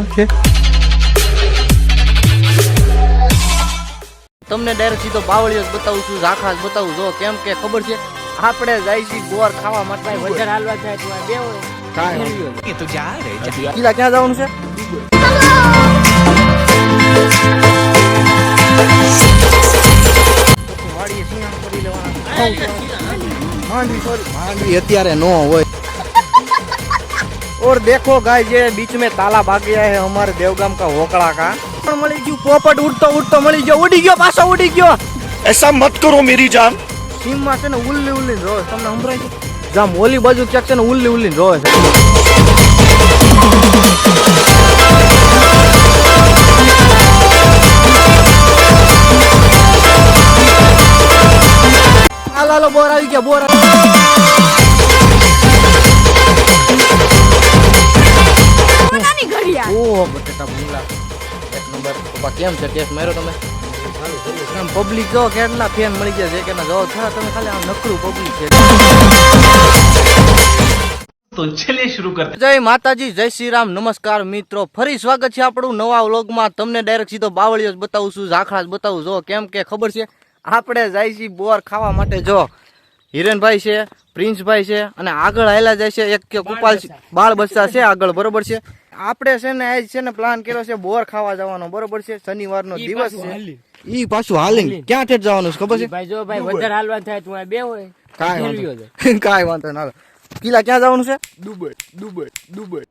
Okay. તમને direct સીધો બાવળીઓ જ બતાવું છું ઝાખા જ બતાવું જો કેમ કે ખબર છે? આપણે જાય છે ગોર ખાવા માટે. વજન હાલવા જાય તો બે કાંઈ કિલા ક્યાં જવાનું છે. માંડવી અત્યારે નો હોય. और देखो गाय ये बीच में ताला भाग गया है हमारे देवगाम का होकड़ा का પણ મળી ગયું પોપટ ઉડતો ઉડતો મળી ગયો ઉડી ગયો પાછો ઉડી ગયો ऐसा मत करो मेरी जान સીમમાં છે ને ઉલ્લી ઉલ્લી રોજ તમને સંભળાય છે જામ ઓલી બાજુ ક્યાંક છે ને ઉલ્લી ઉલ્લી રોજ છે હાલો હાલો બોર આવી ગયા બોર ઓ બટેટા ભૂંગળા એક નંબર પપ્પા કેમ છે? ટેસ્ટ માર્યો તમે? આમ પબ્લિક જો કેટલા ફેન મળી ગયા છે? કેટલા જો ખરા તમે ખાલી આમ નકરું પબ્લિક જય માતાજી જય શ્રી રામ નમસ્કાર મિત્રો. ફરી સ્વાગત છે આપણું નવા વ્લોગમાં. તમને ડાયરેક્ટ સીધો બાવળીઓ બતાવું છું ઝાખડા જ બતાવું. જો કેમ કે ખબર છે આપણે જાય છીએ બોર ખાવા માટે. જો હિરેનભાઈ છે પ્રિન્સભાઈ છે અને આગળ આવેલા જાય છે એક કે કુપાલ બાળ બચ્ચા છે આગળ બરોબર છે. આપણે છે ને આજ છે ને પ્લાન કર્યો છે બોર ખાવા જવાનો. બરોબર છે? શનિવારનો દિવસ છે. ઈ પાછું હાલી ક્યાં ઠેઠ જવાનું છે ખબર છે? ભાઈ જો ભાઈ વધારે હાલવા થાય તું આ બે હોય. કાંઈ વાંધો કાંઈ વાંધો ના કિલા ક્યાં જવાનું છે? Dubai Dubai Dubai.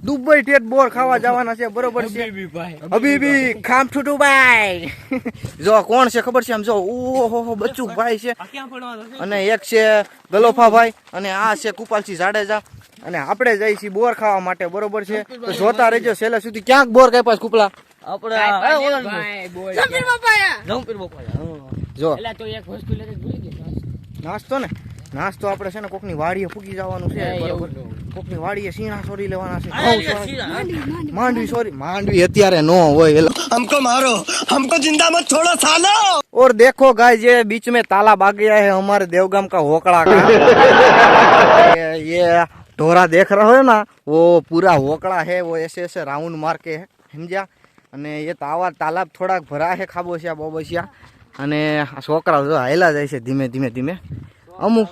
દુબઈ ઠેટ બોર ખાવા જવાના છે બરોબર છે? હબીબી ખામ ભાઈ. જો કોણ છે ખબર છે આમ? જો ઓહો બચ્ચુ ભાઈ છે? અને એક છે ગલોફા ભાઈ અને આ છે કુપાલસિંહ જાડેજા. અને આપણે જઈએ છીએ બોર ખાવા માટે બરોબર છે તો જોતા રહેજો છેલ્લે સુધી ક્યાંક બોર કાપ્યા છે કુપલા ભાઈ બોલ જમીન જો એલા તો એક વસ્તુ લેતે ભૂલી ગયો નાસ્તો ને નાસ્તો આપણે છે ને કોકની વાડીએ ફૂકી જવાનું છે એ, બરોબર એવું ન. કોકની વાડીએ શીણા સોરી લેવાના છે ઘઉં સોરી- માંડવી સોરી માંડવી અત્યારે નો હોય એલા हमको मारो हमको जिंदा मत छोड़ो सालो और देखो गाय ये बीच में ताला भाग गया है हमारे देवगाम का होकड़ा का ये, ये ढोरा देख रहे हो ना वो पूरा होकड़ा है वो ऐसे ऐसे राउंड मार के है समझ्या અને એ તાવા તાલાબ થોડાક ભરા છે ખાબોશિયા બોબોશિયા અને આ છોકરાઓ જો હાયલા જાય છે ધીમે ધીમે ધીમે અમુક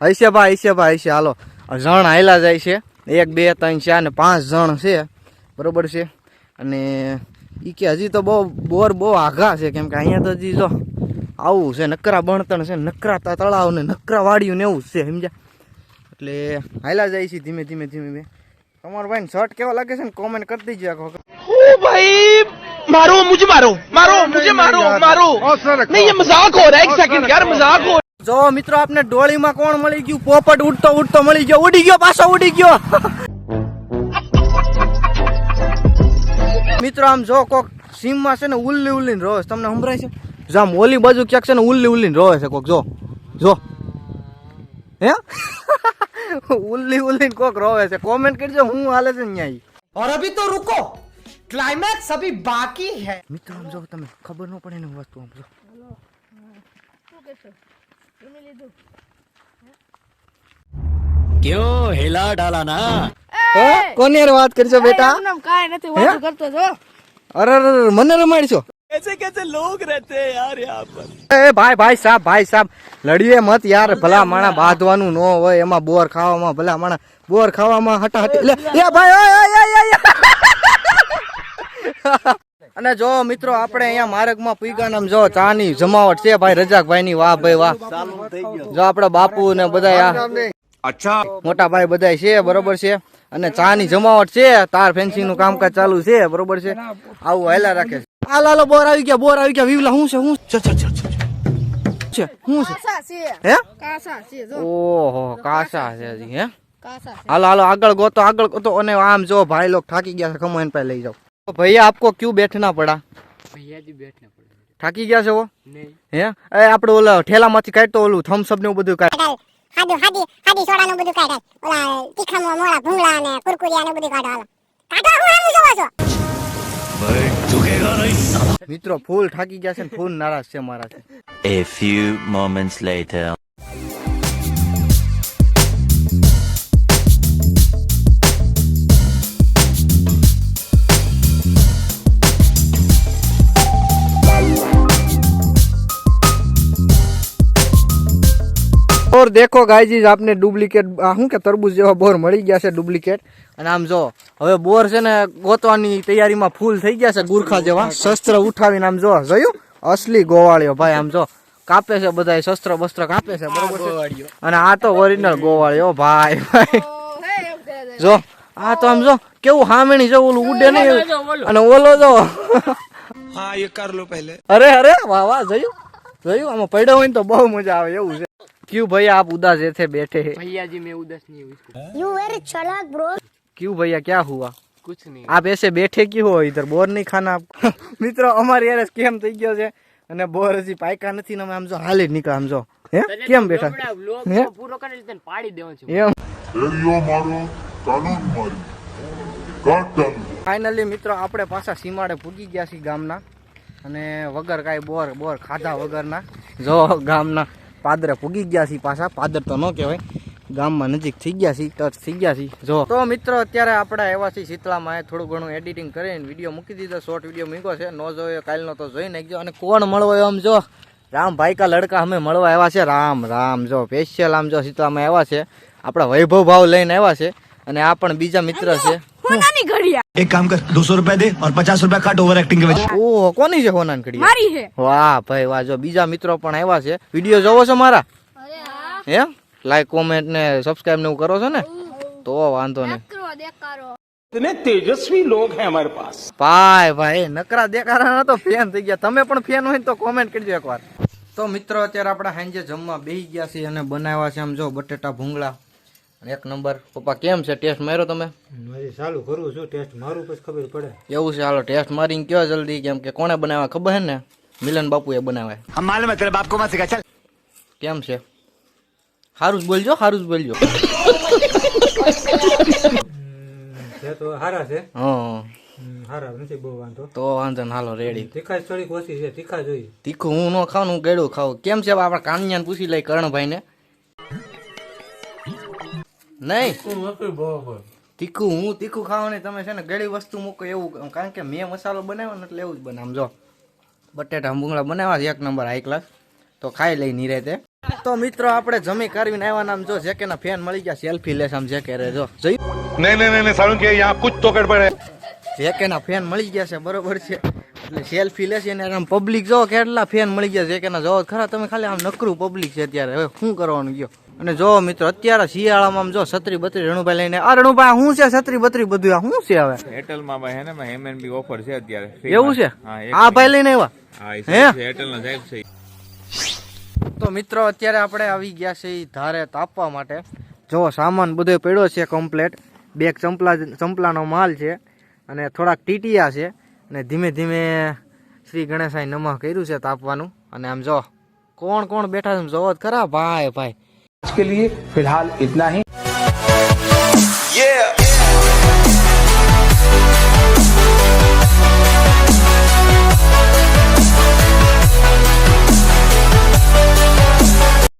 હૈશે બા હૈશે બા હૈશે હાલો જણ હાયલા જાય છે એક બે ત્રણ ચાર ને પાંચ જણ છે બરોબર છે અને ઈ કે હજી તો બહુ બોર બહુ આઘા છે કેમ કે અહીંયા તો હજી જો આવું છે નકરા બણતણ છે નકરા તા તળાવ ને નકરા વાડિયું ને એવું જ છે સમજ્યા એટલે હાલા જાય છે ધીમે ધીમે ધીમે બે. તમારો ભાઈ શર્ટ કેવા લાગે છે ને કોમેન્ટ કરી દેજો આખો ઓ ભાઈ મારો મુજે મારો મારો મુજે મારો મારો. નહીં મજાક હો રહા એક સેકન્ડ યાર મજાક હો જો મિત્રો આપને ડોળીમાં કોણ મળી ગયું? પોપટ ઉડતો ઉડતો મળી ગયો. ઉડી ગયો પાછો ઉડી ગયો. મિત્રો આમ જો કોક સીમમાં છે ને ઉલ્લી ઉલ્લીને રોવે છે. તમને સંભળાય છે? જો આમ ઓલી બાજુ ક્યાંક છે ને ઉલ્લી ઉલ્લી રોવે છે કોક. જો જો. હે? ઉલ્લી ઉલ્લી કોક રોવે છે. કોમેન્ટ કરજો હું હાલે છે અહીંયા ઓર અભી તો રૂકો. ક્લાઇમેક્સ અભી બાકી હે. મિત્રો આમ જો તમે ખબર ન પડે ને વસ્તુ આમ જો. શું કહેશો હેલા ડાલા ના? કોની વાત કરશો બેટા? નામ કાઈ નથી વાત કરતો છો અરે અરે મને રમાડશો? ऐसे कैसे लोग रहते हैं यार यहाँ पर એ ભાઈ ભાઈ સાહેબ ભાઈ સાહેબ લડીએ મત યાર ભલા માણા બાંધવાનું ન હોય એમાં બોર ખાવામાં ભલા માણા બોર ખાવામાં હટાહટી લે એ ભાઈ ઓય, ઓય, ઓય, ઓય. અને જો મિત્રો આપણે અહીંયા માર્ગમાં પીગાનામ જો ચાની જમાવટ છે ભાઈ રજાકભાઈ ની વાહ ભાઈ વાહ જો આપડા બાપુ ને બધા अच्छा મોટા ભાઈ બધા છે બરોબર છે અને ચા ની જમાવટ છે તાર ફેન્સિંગ નું કામકાજ ચાલુ છે બરોબર છે આવું હેલા રાખે છે આ લાલો બોર આવી ગયા બોર આવી ગયા. વિવલા હું છે શું છે? છે શું છે હું છે? હે? કાસા છે જો. ઓહો કાસા છે જી. હે? કાસા છે. હાલો હાલો આગળ ગોતો આગળ ગોતો. અને આમ જો ભાઈ લોક થાકી ગયા છે કમાઈને પાસે લઈ જાઓ. તો ભૈયા આપકો ક્યू બેઠના પડા? ભૈયા જી બેઠને પડા. થાકી ગયા છે ઓ નહીં. હે? એ આપણે ઓલા ઠેલામાંથી કાઢતો ઓલું થમ્સ અપ ને એવું બધું કાઢ. હાદી હાદી હાદી સોડા નું બધું કાઢ ઓલા તીખા મોળા ભૂંગળા ને કુરકુરિયા ને બધું કાઢ હાલો. કાઢો હું આમ જોવા છો મિત્રો ફૂલ થાકી ગયા છે ને ફૂલ નારાજ છે મારાથી A few moments later. બોર દેખો ગાયજી આપને ડુપ્લિકેટ શું કે તરબૂજ જેવા બોર મળી ગયા છે ડુપ્લિકેટ? અને આમ જો હવે બોર છે ને ગોતવાની તૈયારીમાં ફૂલ થઈ ગયા છે ગુરખા જેવા. શસ્ત્ર ઉઠાવીને આમ જો જોયું? અસલી ગોવાળીઓ ભાઈ આમ જો કાપે છે બધા શસ્ત્ર બસ્ત્ર કાપે છે બરોબર અને આ તો ઓરિજિનલ ગોવાળીઓ ભાઈ ભાઈ. જો આ તો આમ જો કેવું હામેણી છે ઓલું ઉડે નહીં. અને ઓલો જો. હા એ કર લો પહેલે. અરે અરે વાહ વાહ જોયું? જોયું? આમાં પડ્યો હોય ને તો બહુ મજા આવે એવું છે. क्यों भैया आप उदास जैसे बैठे हैं भैया जी मैं उदास नहीं हूँ यू वेरी चालाक ब्रो क्यों भैया क्या हुआ कुछ नहीं आप ऐसे बैठे क्यों हो इधर बोर नहीं खाना आपको મિત્રો અમારે યાર કેમ થઈ ગયો છે અને બોર હજી પાયકા નથી ને આમ જો હાલે નીકળા આમ જો. હે? કેમ બેઠા? પૂરો કરી તને પાડી દેવો છું. એમ. એરિયો મારો કાનૂન મારી. કાટન ફાઇનલી મિત્રો આપણે પાછા સીમાડે પૂગી ગયા છે ગામના. અને વગર કાઈ બોર બોર ખાધા વગરના. જો ગામના પાદરે પૂગી ગયા છીએ પાછા. પાદર તો ન કહેવાય. ગામમાં નજીક થઈ ગયા છીએ ટચ થઈ ગયા છીએ જો. તો મિત્રો, અત્યારે આપણે આવ્યા છીએ શીતળામાં થોડું ઘણું એડિટિંગ કરીને વીડિયો મૂકી દીધો. શોર્ટ વીડિયો મૂક્યો છે. ન જોયો, કાલનો તો જોઈ નાખજો. અને કોણ મળવો આમ જો? રામ ભાઈ કા લડકા અમે મળવા આવ્યા છે. રામ રામ જો. સ્પેશિયલ આમ જો શીતળામાં આવ્યા છે. આપણા વૈભવ ભાવ લઈને આવ્યા છે. અને આ પણ બીજા મિત્ર છે. હોનાની ઘડિયા एक काम कर दो सौ रुपया दे और पचास रुपया काट ओवर एक्टिंग के वजह ઓહો કોની છે હોનાન કડી મારી હે વાહ ભાઈ વાહ જો બીજા મિત્રો પણ આવ્યા છે વિડીયો જોવો છો મારા અરે હા હે લાઈક કોમેન્ટ ને સબસ્ક્રાઇબ ને એવું કરો છો ને તો વાંધો નહીં કરો દેખારો इतने तेजस्वी लोग हैं हमारे पास ભાઈ ભાઈ નકરા દેખાડા તો ફેન થઈ ગયા તમે પણ ફેન હોય ને તો કોમેન્ટ કરજો એકવાર તો મિત્રો અત્યારે આપણે સાંજે જમવા બેસી ગયા છીએ અને બનાવ્યા છે આમ જો બટેટા ભૂંગળા અને એક નંબર. પપ્પા કેમ છે? ટેસ્ટ માર્યો તમે? ચાલુ કરું છું. ટેસ્ટ મારું પછી ખબર પડે. એવું છે હાલો ટેસ્ટ મારીને કયો જલ્દી? કેમ કે કોણે બનાવ્યા? ખબર હે ને? મિલન બાપુ એ બનાવે હે બાપ કો માં કેમ છે? સારું જ બોલજો સારું જ બોલજો. હારા છે. હારા તો વાંધો હાલો રેડી તીખાશ થોડીક ઓછી તીખું હું ન ખાઉં હું ગળ્યું ખાઉં. કેમ છે આપણે કાનિયાને પૂછી લઈ કરણભાઈને. નહીં. તીખું હું તીખું ખાવાની તમે છે ને ગળી વસ્તુ મૂકો એવું કારણ કે મેં મસાલો બનાવ્યો ને એટલે એવું જ બનાવ. જો બટેટા ભૂંગળા બનાવ્યા છે એક નંબર હાઈ ક્લાસ તો ખાઈ લઈ નહીં નિરેતે. તો મિત્રો આપણે જમી કરવીને આવ્યા નામ જો જેકે ના ફેન મળી ગયા સેલ્ફી લેશે આમ જેકે રે જો. જઈ નહીં નહીં નહીં સારું કે યહાં કુછ તો ગડબડ હે. જેકે ના ફેન મળી ગયા છે બરોબર છે. એટલે સેલ્ફી લેશે ને આમ પબ્લિક જો કેટલા ફેન મળી ગયા છે કે ના જો ખરા? તમે ખાલી આમ નકરું પબ્લિક છે અત્યારે. હવે શું કરવાનું ગયો? અને જો મિત્રો અત્યારે શિયાળામાં જો છત્રી બત્રી રણુભાઈ લઈને આ રણુભાઈ શું છે છત્રી બત્રી બધું આ? શું છે હવે? એરટેલમાં હે ને એમએનબી ઓફર છે અત્યારે. એવું છે? હા, આ ભાઈ લઈને આવ્યા? હા? એરટેલ ના સાહેબ છે. તો મિત્રો અત્યારે આપણે આવી ગયા છે ધારે તાપવા માટે. જો સામાન બધો પડ્યો છે કમ્પ્લેટ બેગ ચંપલા ચંપલાનો માલ છે અને થોડાક ટીટીયા છે. અને ધીમે ધીમે શ્રી ગણેશાઈ નમઃ કર્યું છે તાપવાનું. અને આમ જો કોણ કોણ બેઠા છે જોવો ખરા? ભાઈ ભાઈ. आज के लिए फिलहाल इतना ही yeah!